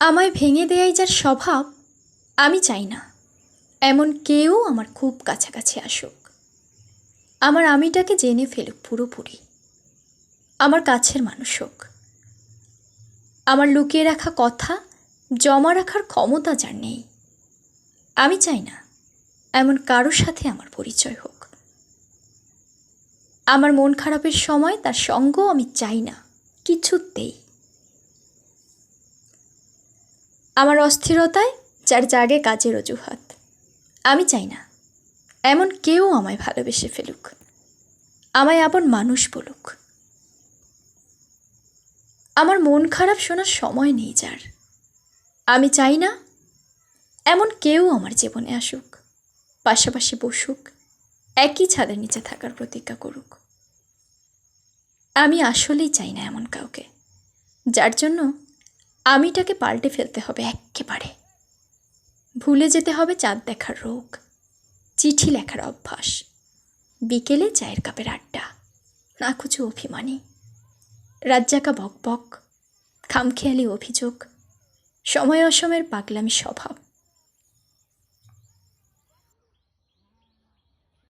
আমায় ভেঙে দেয়াই যার স্বভাব, আমি চাই না। এমন কেউ আমার খুব কাছাকাছি আসুক। আমার আমিটাকে জেনে ফেলুক পুরোপুরি। আমার কাছের মানুষ হোক। আমার লুকিয়ে রাখা কথা, জমা রাখার ক্ষমতা যার নেই। আমি চাই না এমন কারোর সাথে আমার পরিচয় হোক। আমার মন খারাপের সময় তার সঙ্গ আমি চাই না, কিছুতেই। আমার অস্থিরতায় যার জাগে কাজের অজুহাত। আমি চাই না, এমন কেউ আমায় ভালোবেসে ফেলুক, আমায় আপন মানুষ বলুক। আমার মন খারাপ শোনার সময় নেই যার। আমি চাই না, এমন কেউ আমার জীবনে আসুক, পাশাপাশি বসুক, একই ছাদের নিচে থাকার প্রতিজ্ঞা করুক। আমি আসলেই চাই না এমন কাউকে, যার জন্য আমিটাকে পাল্টে ফেলতে হবে একেবারে ভুলে যেতে হবে চাঁদ দেখার রোগ, চিঠি লেখার অভ্যাস, বিকেলে চায়ের কাপের আড্ডা না নাকুচু অভিমানী, রাজ্জাকা বক বক খামখেয়ালি অভিযোগ, সময় অসময়ের পাগলামি স্বভাব।